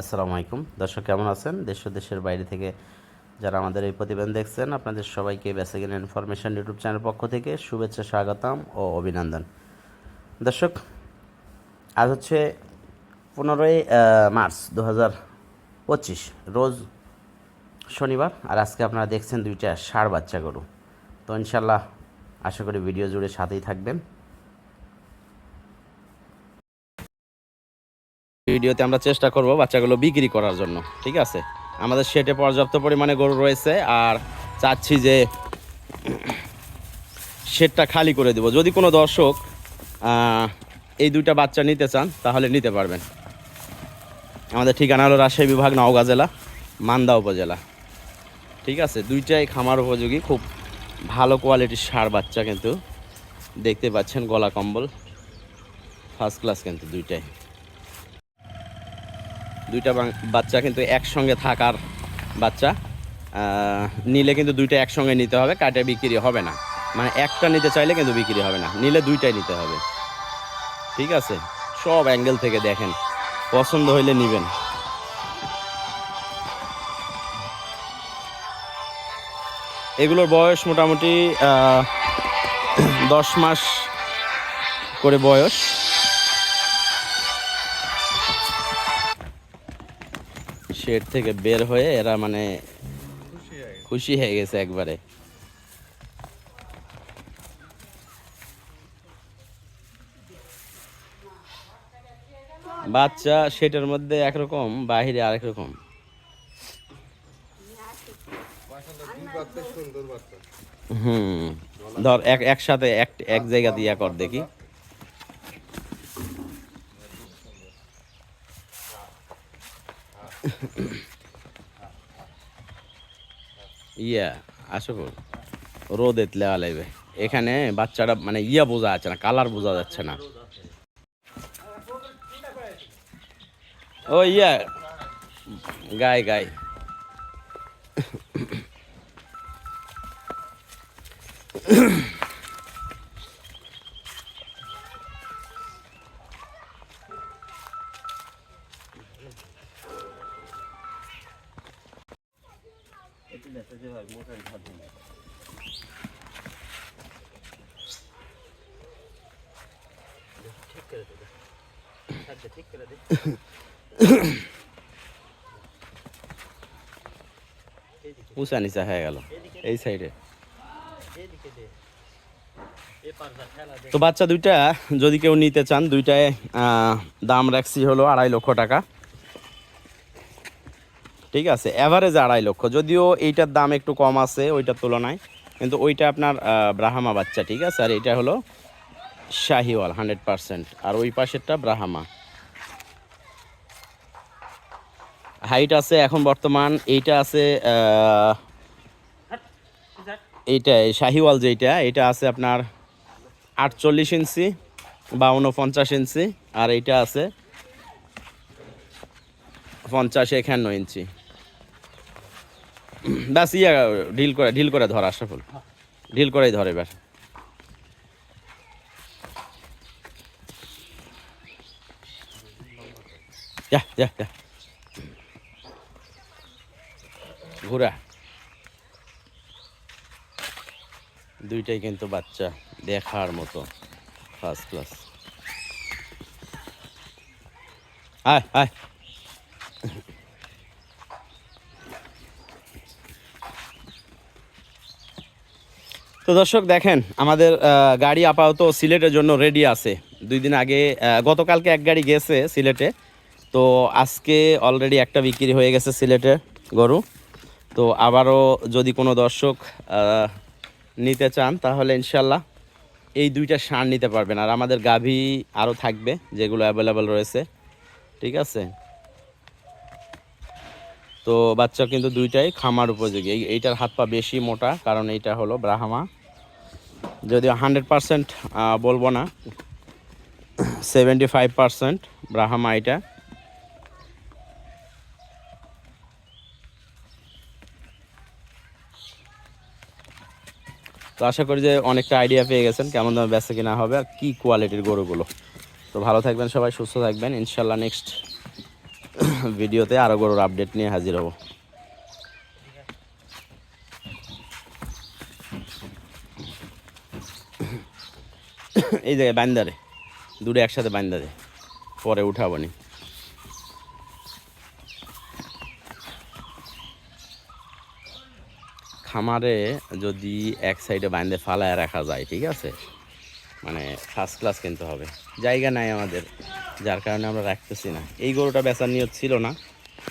আসসালামু আলাইকুম। দর্শক, কেমন আছেন? দেশ ও দেশের বাইরে থেকে যারা আমাদের এই প্রতিবেদন দেখছেন, আপনাদের সবাইকে বেসিক্যাল ইনফরমেশন ইউটিউব চ্যানেল পক্ষ থেকে শুভেচ্ছা, স্বাগতম ও অভিনন্দন। দর্শক, আজ হচ্ছে পনেরোই মার্চ দু পঁচিশ, রোজ শনিবার, আর আজকে আপনারা দেখছেন দুইটা ষাঁড় বাচ্চা গরু। তো ইনশাল্লাহ আশা করি ভিডিও জুড়ে সাথেই থাকবেন। ভিডিওতে আমরা চেষ্টা করব বাচ্চাগুলো বিক্রি করার জন্য, ঠিক আছে? আমাদের সেটে পর্যাপ্ত পরিমাণে গরু রয়েছে আর চাচ্ছি যে শেডটা খালি করে দেব। যদি কোনো দর্শক এই দুইটা বাচ্চা নিতে চান, তাহলে নিতে পারবেন। আমাদের ঠিকানা হলো রাজশাহী বিভাগ, নওগাঁ জেলা, মান্দা উপজেলা। ঠিক আছে? দুইটাই খামার উপযোগী, খুব ভালো কোয়ালিটির সার বাচ্চা কিন্তু দেখতে পাচ্ছেন, গলা কম্বল ফার্স্ট ক্লাস কিন্তু দুইটাই। দুইটা বাচ্চা কিন্তু একসঙ্গে থাকার বাচ্চা। নিলে কিন্তু দুইটা একসঙ্গে নিতে হবে, কাটে বিক্রি হবে না। মানে একটা নিতে চাইলে কিন্তু বিক্রি হবে না, নিলে দুইটাই নিতে হবে। ঠিক আছে? সব অ্যাঙ্গেল থেকে দেখেন, পছন্দ হইলে নিবেন। এগুলোর বয়স মোটামুটি দশ মাস করে বয়স। শেড থেকে বের হয়ে এরা মানে খুশি হয়ে গেছে একবারে। বাচ্চা শেটের মধ্যে একরকম, বাহিরে আরেক রকম হুম, ধর এক একসাথে এক এক জায়গা দিয়ে কর দেখি। ইয়া, আসো রোদ এতলে আলাইবে এখানে বাচ্চাটা মানে ইয়া বোঝা যাচ্ছে না, কালার বোঝা যাচ্ছে না। ও ইয়া, গাই গাই। উঁচা নিচা হয়ে গেল। এই সাইডে তো বাচ্চা দুইটা, যদি কেউ নিতে চান, দুইটায় দাম রাখছি হলো আড়াই লক্ষ টাকা। ঠিক আছে অ্যাভারেজ আড়াই লক্ষ। যদিও এইটার দাম একটু কম আছে ওইটার তুলনায়, কিন্তু ওইটা আপনার ব্রাহামা বাচ্চা, ঠিক আছে? আর এটা হলো শাহিওয়াল হান্ড্রেড পার্সেন্ট আর ওই পাশেরটা ব্রাহ্মা। হাইট আছে এখন বর্তমান, এইটা আছে এইটা, শাহিওয়াল যেইটা এটা আছে আপনার আটচল্লিশ ইঞ্চি বা উনপঞ্চাশ ইঞ্চি, আর এইটা আছে পঞ্চাশ একান্ন ইঞ্চি। ব্যাস ইয়া ঢিল করে ঢিল করে ধর আশরাফুল ঢিল করেই ধরে যা যা যা। ঘোরা। দুইটাই কিন্তু বাচ্চা দেখার মতো ফার্স্ট ক্লাস আয় আয়। তো দর্শক, দেখেন, আমাদের গাড়ি আপাতত সিলেটের জন্য রেডি আছে। দুই দিন আগে গতকালকে এক গাড়ি গেছে সিলেটে। তো আজকে অলরেডি একটা বিক্রি হয়ে গেছে সিলেটে গরু। তো আবারও যদি কোনো দর্শক নিতে চান, তাহলে ইনশাল্লাহ এই দুইটা সার নিতে পারবেন। আর আমাদের গাভী আরও থাকবে, যেগুলো অ্যাভেলেবেল রয়েছে। ঠিক আছে? তো বাচ্চা কিন্তু দুইটাই খামার উপযোগী। এইটার হাত পা বেশি মোটা, কারণ এইটা হলো ব্রাহ্মা। যদিও হান্ড্রেড পারসেন্ট বলব না, সেভেন্টি ফাইভ পারসেন্ট ব্রাহ্মা এটা তো আশা করি যে অনেকটা আইডিয়া পেয়ে গেছেন কেমন দামে বেচা কিনা হবে আর কী কোয়ালিটির গরুগুলো। তো ভালো থাকবেন সবাই, সুস্থ থাকবেন। ইনশাল্লাহ নেক্সট ভিডিওতে আরও গরুর আপডেট নিয়ে হাজির হব। এই জায়গায় বান্দারে দুটো একসাথে বান্দা দে পরে উঠাবো নি। খামারে যদি এক সাইডে বান্ধে ফালায় রাখা যায়, ঠিক আছে? মানে ফার্স্ট ক্লাস কিনতে হবে। জায়গা নাই আমাদের, যার কারণে আমরা রাখতেছি না। এই গরুটা বেচার নিয়ত ছিল না।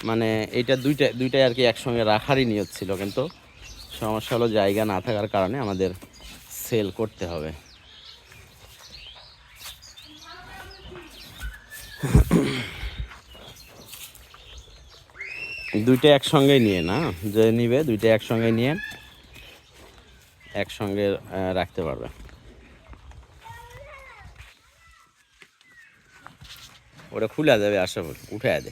মানে এইটা দুইটা, দুইটাই আর কি একসঙ্গে রাখারই নিয়ত ছিল কিন্তু সমস্যা হলো জায়গা না থাকার কারণে আমাদের সেল করতে হবে। দুইটা একসঙ্গে নিয়ে না? যে নিবে, দুইটা একসঙ্গে নিয়ে একসঙ্গে রাখতে পারবে। ওটা খুলে যাবে আশা করি। উঠে দে।